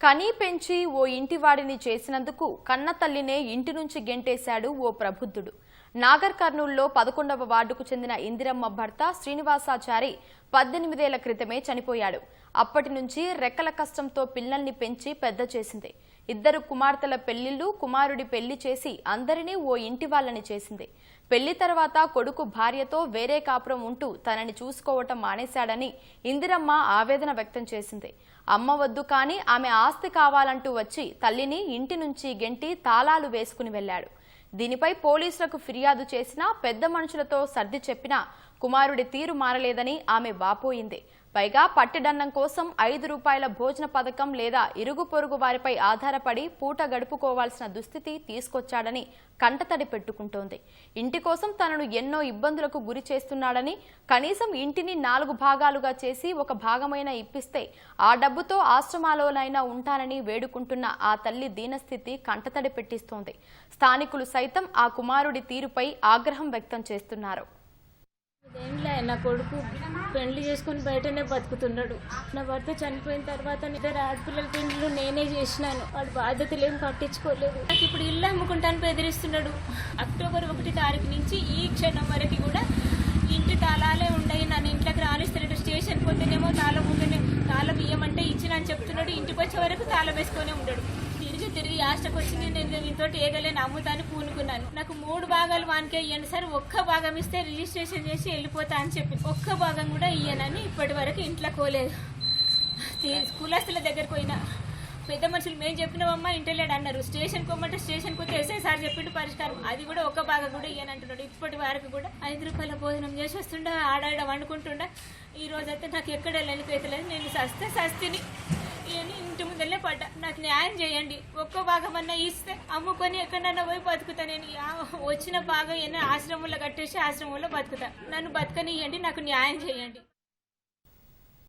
కనీ పెంచి ఓ ఇంటివాడిని చేసినందుకు కన్న తల్లినే ఇంటి నుంచి గెంటేశాడు ఓ ప్రబుద్ధుడు నాగర్ కర్నూల్లో పదకొండవ వార్డుకు చెందిన ఇందిరమ్మ భర్త శ్రీనివాసాచారి పద్దెనిమిదేళ్ళ క్రితమే చనిపోయాడు. అప్పటి నుంచి రెక్కల కష్టంతో పిల్లల్ని పెంచి పెద్ద చేసింది. ఇద్దరు కుమార్తెల పెళ్ళిళ్ళు కుమారుడి పెళ్ళి చేసి అందరినీ ఓ ఇంటి వాళ్ళని చేసింది. పెళ్ళి తర్వాత కొడుకు భార్యతో వేరే కాపురం ఉంటూ తనని చూసుకోవటం మానేశాడని ఇందిరమ్మ ఆవేదన వ్యక్తం చేసింది. అమ్మ వద్దు కానీ ఆమె ఆస్తి కావాలంటూ వచ్చి తల్లిని ఇంటి నుంచి గెంటి తాళాలు వేసుకుని వెళ్ళాడు దీనిపై పోలీసులకు ఫిర్యాదు చేసినా పెద్ద మనుషులతో సర్ది చెప్పినా కుమారుడి తీరు మారలేదని ఆమె వాపోయింది. పైగా పట్టిడన్నం కోసం ఐదు రూపాయల భోజన పథకం లేదా ఇరుగు పొరుగు వారిపై ఆధారపడి పూట గడుపుకోవాల్సిన దుస్థితి తీసుకొచ్చాడని కంటతడి పెట్టుకుంటోంది. ఇంటి కోసం తనను ఎన్నో ఇబ్బందులకు గురి చేస్తున్నాడని కనీసం ఇంటిని నాలుగు భాగాలుగా చేసి ఒక భాగమైన ఇప్పిస్తే ఆ డబ్బుతో ఆశ్రమాలోనైనా ఉంటానని వేడుకుంటున్న ఆ తల్లి దీనస్థితి కంటతడి పెట్టిస్తోంది. స్థానికులు సైతం ఆ కుమారుడి తీరుపై ఆగ్రహం వ్యక్తం చేస్తున్నారు. ఏంలే నా కొడుకు పెళ్ళి చేసుకుని బయటనే బతుకుతున్నాడు. నా భర్త చనిపోయిన తర్వాత ఇద్దరు ఆడపిల్లల పెళ్ళిలు నేనే చేసినాను. వాడు బాధ్యతలు ఏం పట్టించుకోలేదు. నాకు ఇప్పుడు ఇల్లు అమ్ముకుంటాను బెదిరిస్తున్నాడు. అక్టోబర్ ఒకటి తారీఖు నుంచి ఈ క్షణం వరకు కూడా ఇంటి తాళాలే ఉండయి. నన్ను ఇంట్లోకి రాణిస్తున్నాడు స్టేషన్ పోతేనేమో తాళం ఉండనే తాళం ఇయ్యమంటే ఇచ్చిన అని చెప్తున్నాడు. ఇంటికి వచ్చే వరకు తాళం వేసుకొని ఉండడు. తిరిగి తిరిగి ఆశకు వచ్చింది. నేను ఇంతోటి ఏదైనా అమ్ముతాను పూనుకున్నాను. నాకు మూడు భాగాలు వానికే ఇవ్వండి సార్. ఒక్క భాగం ఇస్తే రిజిస్ట్రేషన్ చేసి వెళ్ళిపోతా అని చెప్పి ఒక్క భాగం కూడా ఇయ్యనని ఇప్పటి వరకు ఇంట్లో కోలేదు. కులాస్తుల దగ్గరకు పోయినా పెద్ద మనుషులు మేము చెప్పినామమ్మా ఇంటలేడు అన్నారు. స్టేషన్ కొమ్మంటే స్టేషన్ పోతే ఎస్ఐ సార్ చెప్పిండు పరిష్కారం. అది కూడా ఒక భాగం కూడా ఇయ్యనంటున్నాడు. ఇప్పటి వరకు కూడా ఐదు రూపాయల భోజనం చేసి వస్తుండే ఆడాడ వండుకుంటుండే. ఈ రోజైతే నాకు ఎక్కడ వెళ్ళనిపోయలేదు నేను సస్తే సస్తిని. అని పడ్డా. నాకు న్యాయం చేయండి. ఒక్క భాగం అన్నా ఇస్తే అమ్ముకొని ఎక్కడన్నా పోయి బతుకుతా. నేను వచ్చిన భాగం ఏమైనా ఆశ్రమంలో కట్టేసి ఆశ్రమంలో బతుకుతా. నన్ను బతకనియండి నాకు న్యాయం చేయండి.